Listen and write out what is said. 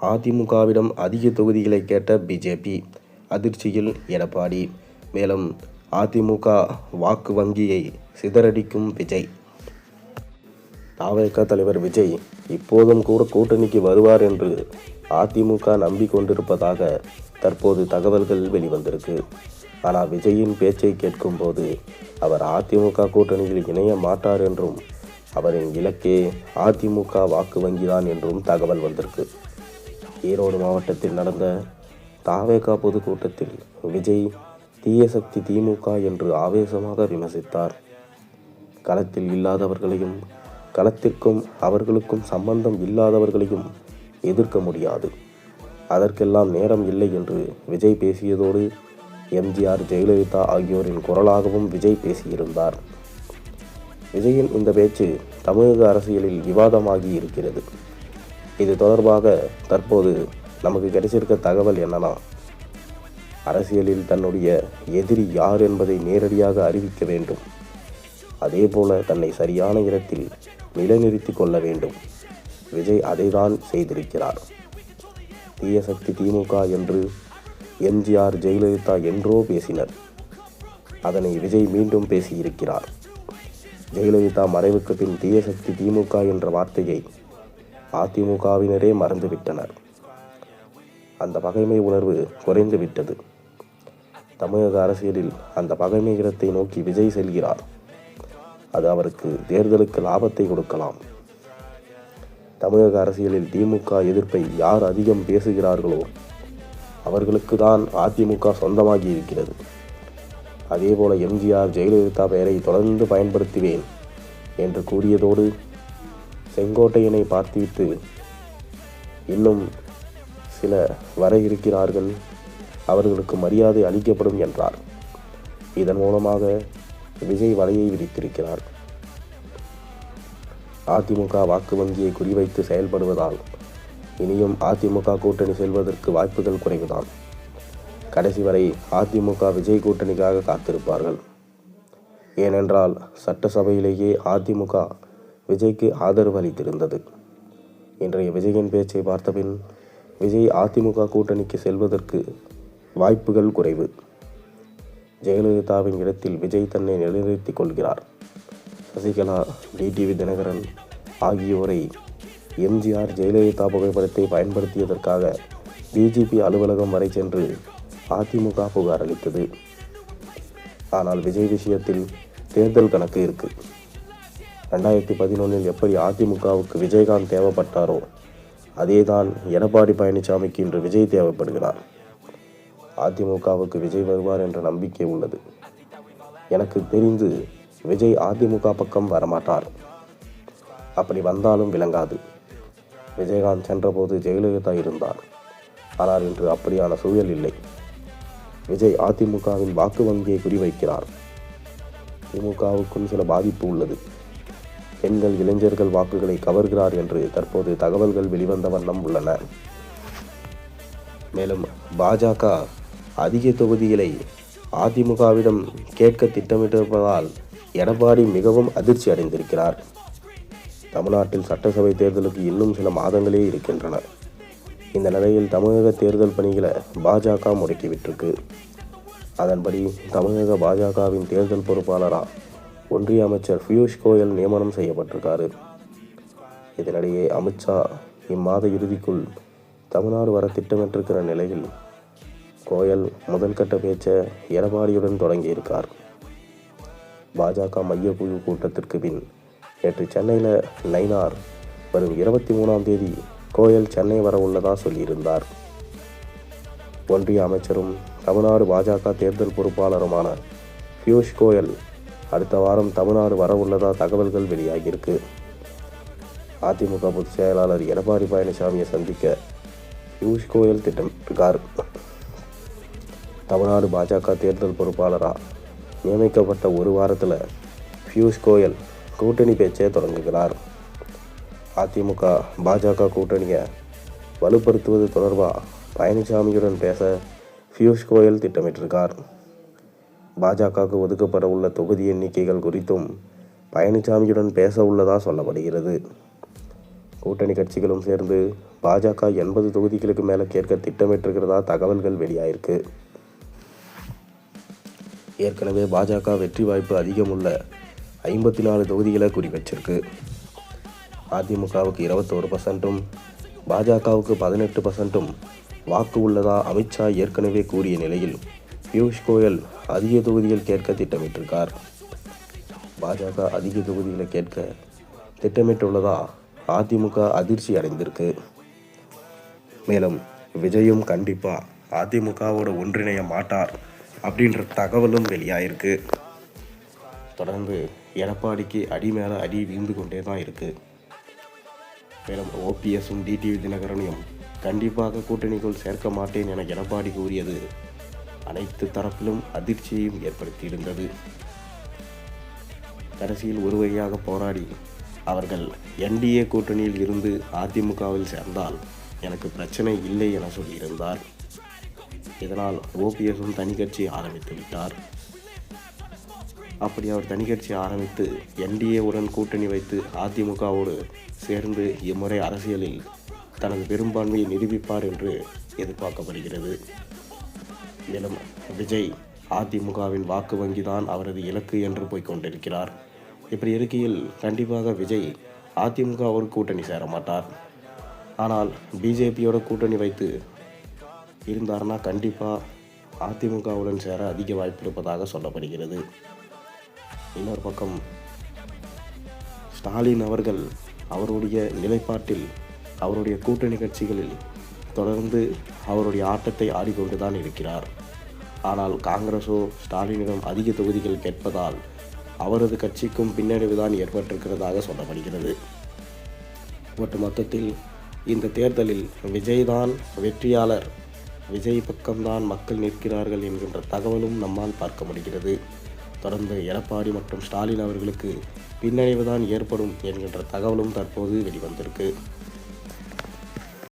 அதிமுகவிடம் அதிக தொகுதிகளை கேட்ட பிஜேபி அதிர்ச்சியில் எடப்பாடி. மேலும் அதிமுக வாக்கு வங்கியை சிதறடிக்கும் விஜய். தாவேக தலைவர் விஜய் இப்போதும் கூட கூட்டணிக்கு வருவார் என்று அதிமுக நம்பிக்கொண்டிருப்பதாக தற்போது தகவல்கள் வெளிவந்திருக்கு. ஆனால் விஜயின் பேச்சை கேட்கும்போது அவர் அதிமுக கூட்டணியில் இணைய மாட்டார் என்றும் அவரின் இலக்கே அதிமுக வாக்கு வங்கிதான் என்றும் தகவல் வந்திருக்கு. ஈரோடு மாவட்டத்தில் நடந்த தாவேகா பொதுக்கூட்டத்தில் விஜய் தீய சக்தி திமுக என்று ஆவேசமாக விமர்சித்தார். களத்தில் இல்லாதவர்களையும் களத்திற்கும் அவர்களுக்கும் சம்பந்தம் இல்லாதவர்களையும் எதிர்க்க முடியாது. அதற்கெல்லாம் நேரம் இல்லை என்று விஜய் பேசியதோடு எம்ஜிஆர் ஜெயலலிதா ஆகியோரின் குரலாகவும் விஜய் பேசியிருந்தார். விஜயின் இந்த பேச்சு தமிழக அரசியலில் விவாதமாகி இருக்கிறது. இது தொடர்பாக தற்போது நமக்கு கிடைச்சிருக்க தகவல் என்னன்னா அரசியலில் தன்னுடைய எதிரி யார் என்பதை நேரடியாக அறிவிக்க வேண்டும். அதே போல தன்னை சரியான இடத்தில் நிலைநிறுத்தி கொள்ள வேண்டும். விஜய் அதைதான் செய்திருக்கிறார். தீயசக்தி திமுக என்று எம்ஜிஆர் ஜெயலலிதா என்றோ பேசினர். அதனை விஜய் மீண்டும் பேசியிருக்கிறார். ஜெயலலிதா மறைவுக்கு பின் தீயசக்தி திமுக என்ற வார்த்தையை அதிமுகவினரே மறந்துவிட்டனர். அந்த பகைமை உணர்வு குறைந்து விட்டது தமிழக அரசியலில் அந்த பகைமை இடத்தை நோக்கி விஜய் செல்கிறார். அது அவருக்கு தேர்தலுக்கு லாபத்தை கொடுக்கலாம். தமிழக அரசியலில் திமுக எதிர்ப்பை யார் அதிகம் பேசுகிறார்களோ அவர்களுக்கு தான் அதிமுக சொந்தமாகி இருக்கிறது அதேபோல எம்ஜிஆர் ஜெயலலிதா பெயரை தொடர்ந்து பயன்படுத்துவேன் என்று கூறியதோடு செங்கோட்டையனை பார்த்துவிட்டு இன்னும் சில வர இருக்கிறார்கள். அவர்களுக்கு மரியாதை அளிக்கப்படும் என்றார். இதன் மூலமாக விஜய் வலையை விரித்திருக்கிறார். அதிமுக வாக்கு வங்கியை குறிவைத்து செயல்படுவதால் இனியும் அதிமுக கூட்டணி செல்வதற்கு வாய்ப்புகள் குறைவுதான். கடைசி வரை அதிமுக விஜய் கூட்டணிக்காக காத்திருப்பார்கள். ஏனென்றால் சட்டசபையிலேயே அதிமுக விஜய்க்கு ஆதரவு அளித்திருந்தது. இன்றைய விஜயின் பேச்சை பார்த்தபின் விஜய் அதிமுக கூட்டணிக்கு செல்வதற்கு வாய்ப்புகள் குறைவு. ஜெயலலிதாவின் இடத்தில் விஜய் தன்னை நிலைநிறுத்திக் கொள்கிறார். சசிகலா டிடிவி தினகரன் ஆகியோரை எம்ஜிஆர் ஜெயலலிதா புகைப்படத்தை பயன்படுத்தியதற்காக டிஜிபி அலுவலகம் வரை சென்று அதிமுக புகார் அளித்தது. ஆனால் விஜய் விஷயத்தில் தேர்தல் கணக்கு இருக்குது ரெண்டாயிரத்தி பதினொன்றில் எப்படி அதிமுகவுக்கு விஜயகாந்த் தேவைப்பட்டாரோ அதேதான் எடப்பாடி பழனிசாமிக்கு இன்று விஜய் தேவைப்படுகிறார். அதிமுகவுக்கு விஜய் வருவார் என்ற நம்பிக்கை உள்ளது. எனக்கு தெரிந்து விஜய் அதிமுக பக்கம் வரமாட்டார். அப்படி வந்தாலும் விளங்காது. விஜயகாந்த் சென்றபோது ஜெயலலிதா இருந்தார். ஆனால் இன்று அப்படியான சூழல் இல்லை. விஜய் அதிமுகவின் வாக்கு வங்கியை குறிவைக்கிறார். திமுகவுக்கும் சில பாதிப்பு உள்ளது. பெண்கள் இளைஞர்கள் வாக்குகளை கவர்கிறார் என்று தற்போது தகவல்கள் வெளிவந்த வண்ணம் உள்ளன. மேலும் பாஜக அதிக தொகுதிகளை அதிமுகவிடம் கேட்க திட்டமிட்டிருப்பதால் எடப்பாடி மிகவும் அதிர்ச்சி அடைந்திருக்கிறார். தமிழ்நாட்டில் சட்டசபை தேர்தலுக்கு இன்னும் சில மாதங்களே இருக்கின்றன. இந்த நிலையில் தமிழக தேர்தல் பணிகளை பாஜக முடக்கிவிட்டிருக்கு. அதன்படி தமிழக பாஜகவின் தேர்தல் பொறுப்பாளராக ஒன்றிய அமைச்சர் பியூஷ் கோயல் நியமனம் செய்யப்பட்டிருக்காரு. இதனிடையே அமித்ஷா இம்மாத இறுதிக்குள் தமிழ்நாடு வர திட்டமிட்டிருக்கிற நிலையில் கோயல் முதல்கட்ட பேச்சை எடப்பாடியுடன் தொடங்கியிருக்கார். பாஜக மையக்குழு கூட்டத்திற்கு பின் நேற்று சென்னையில் நைனார் வரும் இருபத்தி மூணாம் தேதி கோயல் சென்னை வர உள்ளதா சொல்லியிருந்தார். ஒன்றிய அமைச்சரும் தமிழ்நாடு பாஜக தேர்தல் பொறுப்பாளருமான பியூஷ் கோயல் அடுத்த வாரம் தமிழ்நாடு வர உள்ளதா தகவல்கள் வெளியாகியிருக்கு. அதிமுக பொதுச் செயலாளர் எடப்பாடி பழனிசாமியை சந்திக்க பியூஷ் கோயல் திட்டமிட்டிருக்கார் தமிழ்நாடு பாஜக தேர்தல் பொறுப்பாளராக நியமிக்கப்பட்ட ஒரு வாரத்தில் பியூஷ் கோயல் கூட்டணி பேச்சை தொடங்குகிறார். அதிமுக பாஜக கூட்டணியை வலுப்படுத்துவது தொடர்பாக பழனிசாமியுடன் பேச பியூஷ் கோயல் திட்டமிட்டிருக்கார். பாஜகவுக்கு ஒதுக்கப்பட உள்ள தொகுதி எண்ணிக்கைகள் குறித்தும் பழனிசாமியுடன் பேச உள்ளதாக சொல்லப்படுகிறது. கூட்டணி கட்சிகளும் சேர்ந்து பாஜக எண்பது தொகுதிகளுக்கு மேலே கேட்க திட்டமிட்டிருக்கிறதா தகவல்கள் வெளியாயிருக்கு. ஏற்கனவே பாஜக வெற்றி வாய்ப்பு அதிகமுள்ள ஐம்பத்தி நாலு தொகுதிகளை குறிவச்சிருக்கு அதிமுகவுக்கு இருபத்தோரு பர்சன்ட்டும் பாஜகவுக்கு பதினெட்டு பர்சன்ட்டும் வாக்கு உள்ளதா அமித்ஷா ஏற்கனவே கூறிய நிலையில் பியூஷ் கோயல் அதிக தொகுதிகள் கேட்க திட்டமிட்டிருக்கார். பாஜக அதிக தொகுதிகளை கேட்க திட்டமிட்டுள்ளதா அதிமுக அதிர்ச்சி அடைந்திருக்கு. மேலும் விஜயும் கண்டிப்பாக அதிமுகவோட ஒன்றிணைய மாட்டார் அப்படின்ற தகவலும் வெளியாயிருக்கு. தொடர்ந்து எடப்பாடிக்கு அடி மேலே அடி வீழ்ந்து கொண்டே தான் இருக்குது மேலும் ஓபிஎஸும் டிடிவி தினகரனையும் கண்டிப்பாக கூட்டணிக்குள் சேர்க்க மாட்டேன் என எடப்பாடி கூறியது அனைத்து தரப்பிலும் அதிர்ச்சியையும் ஏற்படுத்தியிருந்தது. கடைசியில் ஒரு வழியாக போராடி அவர்கள் என்டிஏ கூட்டணியில் இருந்து அதிமுகவில் சேர்ந்தால் எனக்கு பிரச்சனை இல்லை என சொல்லியிருந்தார். இதனால் ஓபிஎஸும் தனி கட்சி ஆரம்பித்து விட்டார். அப்படி அவர் தனி கட்சி ஆரம்பித்து என்டிஏவுடன் கூட்டணி வைத்து அதிமுகவோடு சேர்ந்து இம்முறை அரசியலில் தனது பெரும்பான்மையை நிரூபிப்பார் என்று எதிர்பார்க்கப்படுகிறது. மேலும் விஜய் அதிமுகவின் வாக்கு வங்கி தான் அவரது இலக்கு என்று போய்க் கொண்டிருக்கிறார் இப்படி இருக்கையில் கண்டிப்பாக விஜய் அதிமுக ஒரு கூட்டணி சேர மாட்டார். ஆனால் பிஜேபியோட கூட்டணி வைத்து இருந்தார்னா கண்டிப்பாக அதிமுகவுடன் சேர அதிக வாய்ப்பு இருப்பதாக சொல்லப்படுகிறது. இன்னொரு பக்கம் ஸ்டாலின் அவர்கள் அவருடைய நிலைப்பாட்டில் அவருடைய கூட்டணி கட்சிகளில் தொடர்ந்து அவருடைய ஆட்டத்தை ஆடிக்கொண்டு தான் இருக்கிறார். ஆனால் காங்கிரஸோ ஸ்டாலினிடம் அதிக தொகுதிகள் கேட்பதால் அவரது கட்சிக்கும் பின்னடைவுதான் ஏற்பட்டிருக்கிறதாக சொல்லப்படுகிறது. ஒட்டு மொத்தத்தில் இந்த தேர்தலில் விஜய்தான் வெற்றியாளர் விஜய் பக்கம்தான் மக்கள் நிற்கிறார்கள் என்கின்ற தகவலும் நம்மால் பார்க்க முடிகிறது. தொடர்ந்து எடப்பாடி மற்றும் ஸ்டாலின் அவர்களுக்கு பின்னடைவுதான் ஏற்படும் என்கின்ற தகவலும் தற்போது வெளிவந்திருக்கு.